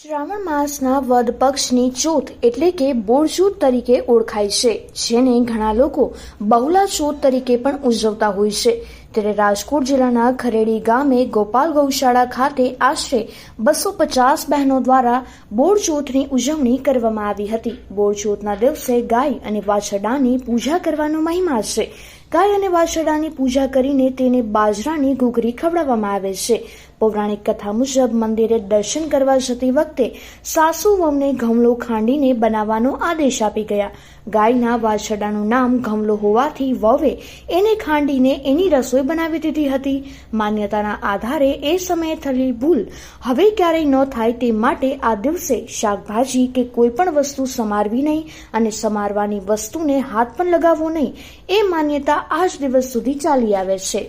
શ્રાવણ માસના વદ પક્ષની ચોથ એટલે કે બોળચોથ તરીકે ઓળખાય છે, જેને ઘણા લોકો બહુલા ચોથ તરીકે પણ ઉજવતા હોય છે. ત્યારે રાજકોટ જિલ્લાના ખરેડી ગામે ગોપાલ ગૌશાળા ખાતે આશરે બસો પચાસ બહેનો દ્વારા બોરચોથની ઉજવણી કરવામાં આવી હતી. બોરચોથના દિવસે ગાય અને વાછરડાની પૂજા કરવાનો મહિમા છે. ગાય અને વાછરડાની પૂજા કરીને તેને બાજરાની ઘૂઘરી ખવડાવવામાં આવે છે. પૌરાણિક કથા મુજબ મંદિરે દર્શન કરવા જતી વખતે સાસુ વહુને ઘમલો ખાંડીને બનાવવાનો આદેશ આપી ગયા. ગાયના વાછરડાનું નામ ઘમલો હોવાથી વવે એને ખાંડીને એની રસોઈ બનાવી દીધી હતી. માન્યતાના આધારે એ સમયે થયેલી ભૂલ હવે ક્યારેય ન થાય તે માટે આ દિવસે શાકભાજી કે કોઈ પણ વસ્તુ સમારવી નહીં અને સમારવાની વસ્તુને હાથ પણ લગાવવો નહીં. એ માન્યતા આજ દિવસ સુધી ચાલી આવે છે.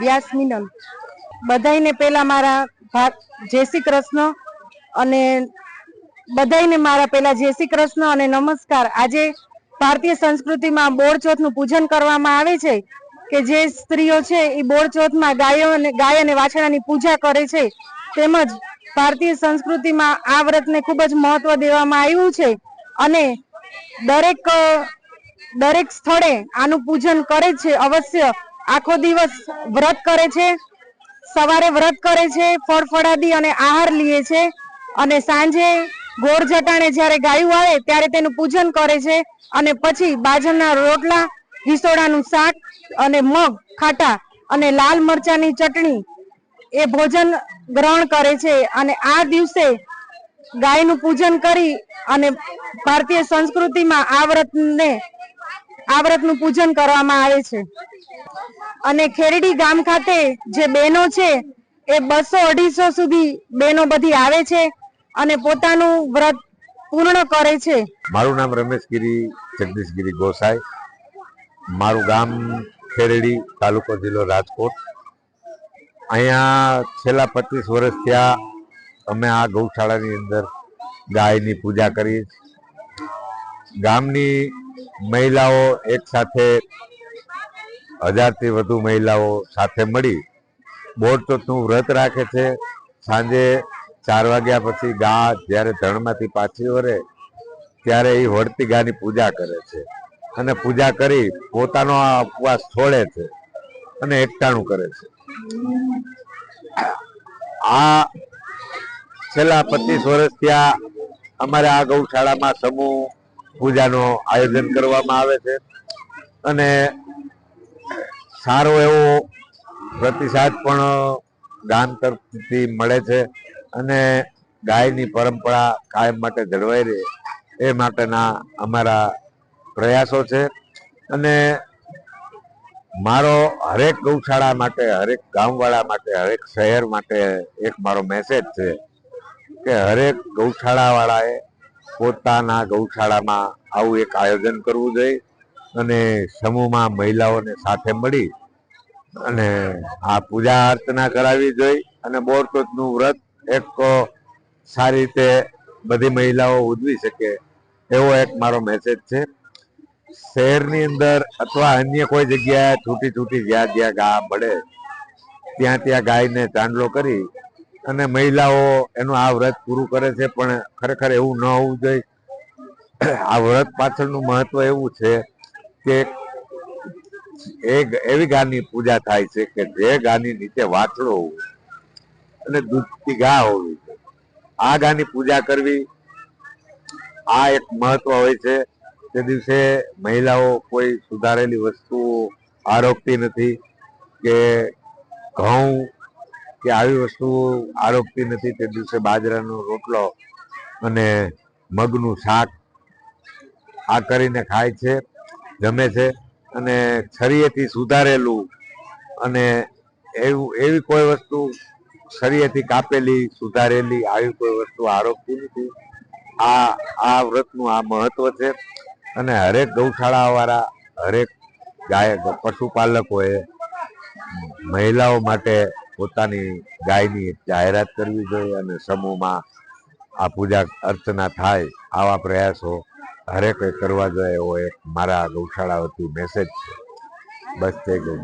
વ્યાસ મિનન બધાયને પહેલા મારા જય શ્રી કૃષ્ણ અને બધાયને મારા પહેલા જય શ્રી કૃષ્ણ અને નમસ્કાર. આજે ભારતીય સંસ્કૃતિમાં બોળચોથનું પૂજન કરવામાં આવે છે કે જે સ્ત્રીઓ છે એ બોળચોથમાં ગાયો અને ગાય અને વાછડાની પૂજા કરે છે. તેમજ ભારતીય સંસ્કૃતિમાં આ વ્રતને ખૂબ જ મહત્વ દેવામાં આવ્યું છે અને દરેક દરેક સ્થળે આનું પૂજન કરે છે. અવશ્ય આખો દિવસ વ્રત કરે છે. સવારે વ્રત કરે છે ફળ ફળાદી અને આહાર લે છે અને સાંજે ગોળ જટાણે જ્યારે ગાયું આવે ત્યારે તેનું પૂજન કરે છે અને પછી બાજરના રોટલા હિસોડાનું શાક અને મગ, ખાટા અને લાલ મરચાની ચટણી એ ભોજન ગ્રહણ કરે છે અને આ દિવસે ગાયનું પૂજન કરી અને ભારતીય સંસ્કૃતિમાં આ વ્રતને, આ વ્રતનું પૂજન કરવામાં આવે છે. અને ખેરડી ગામ ખાતે જે બહેનો છે, એ બસો અઢીસો સુધી બહેનો બધી આવે છે અને પોતાનું વ્રત પૂર્ણ કરે છે. મારું નામ રમેશગીરી, જગદીશગીરી ગોસાઈ. મારું ગામ ખેરડી તાલુકો જિલ્લો રાજકોટ. અહીંયા છેલ્લા પચીસ વર્ષ થયા અમે આ ગૌશાળાની અંદર ગાયની પૂજા કરીએ ગામની મહિલાઓ એક સાથે હજારથી વધુ મહિલાઓ સાથે મળી બોરચોથનું વ્રત રાખે છે. સાંજે ચાર વાગ્યા પછી ગા જ્યારે ધણમાંથી પાછી વળે ત્યારે એ વળતી ગાની પૂજા કરે છે અને પૂજા કરી પોતાનો આ ઉપવાસ છોડે છે અને એકટાણું કરે છે. આ છેલ્લા પચીસ વર્ષ ત્યાં અમારે આ ગૌશાળામાં સમૂહ પૂજાનો આયોજન કરવામાં આવે છે અને સારો એવો પ્રતિસાદ પણ ગામ તરફથી મળે છે અને ગાયની પરંપરા કાયમ માટે જળવાઈ રહે એ માટેના અમારા પ્રયાસો છે. અને મારો હરેક ગૌશાળા માટે, હરેક ગામવાળા માટે, હરેક શહેર માટે એક મારો મેસેજ છે કે હરેક ગૌશાળાવાળાએ પોતાના ગૌશાળામાં આવું એક આયોજન કરવું જોઈએ. અને સમૂહમાં મહિલાઓને સાથે મળી અને આ પૂજા અર્ચના કરાવી જોઈએ અને બોરચોથનું વ્રત એક સારી રીતે બધી મહિલાઓ ઉજવી શકે એવો એક મારો મેસેજ છે. શહેરની અંદર અથવા અન્ય કોઈ જગ્યાએ છૂટી છૂટી જ્યાં જ્યાં ગા મળે ત્યાં ત્યાં ગાયને ચાંદલો કરી અને મહિલાઓ એનું આ વ્રત પૂરું કરે છે, પણ ખરેખર એવું ન હોવું જોઈએ. આ વ્રત પાછળનું મહત્વ એવું છે કે એ એવી ગાની પૂજા થાય છે કે જે ગાની નીચે વાછડો હોવું અને દૂધથી ગા હોવી આ ગાની પૂજા કરવી આ એક મહત્વ હોય છે. તે દિવસે મહિલાઓ કોઈ સુધારેલી વસ્તુઓ આરોગતી નથી કે ઘઉં કે આવી વસ્તુઓ આરોગતી નથી. તે દિવસે બાજરાનો રોટલો અને મગનું શાક આ કરીને ખાય છે. જમે છે અને શરીરથી સુધારેલું અને એવું, એવી કોઈ વસ્તુ શરીરથી કાપેલી, સુધારેલી, આવી કોઈ વસ્તુ આરોગતી નથી. આ આ વ્રતનું આ મહત્વ છે અને હરેક ગૌશાળાવાળા, હરેક ગાય પશુપાલકોએ મહિલાઓ માટે પોતાની ગાયની જાહેરાત કરવી જોઈએ અને સમૂહમાં આ પૂજા અર્ચના થાય આવા પ્રયાસો હરેકે કરવા જોઈએ એવો એક મારા ગૌશાળા વતી મેસેજ છે. બસ થઈ ગઈ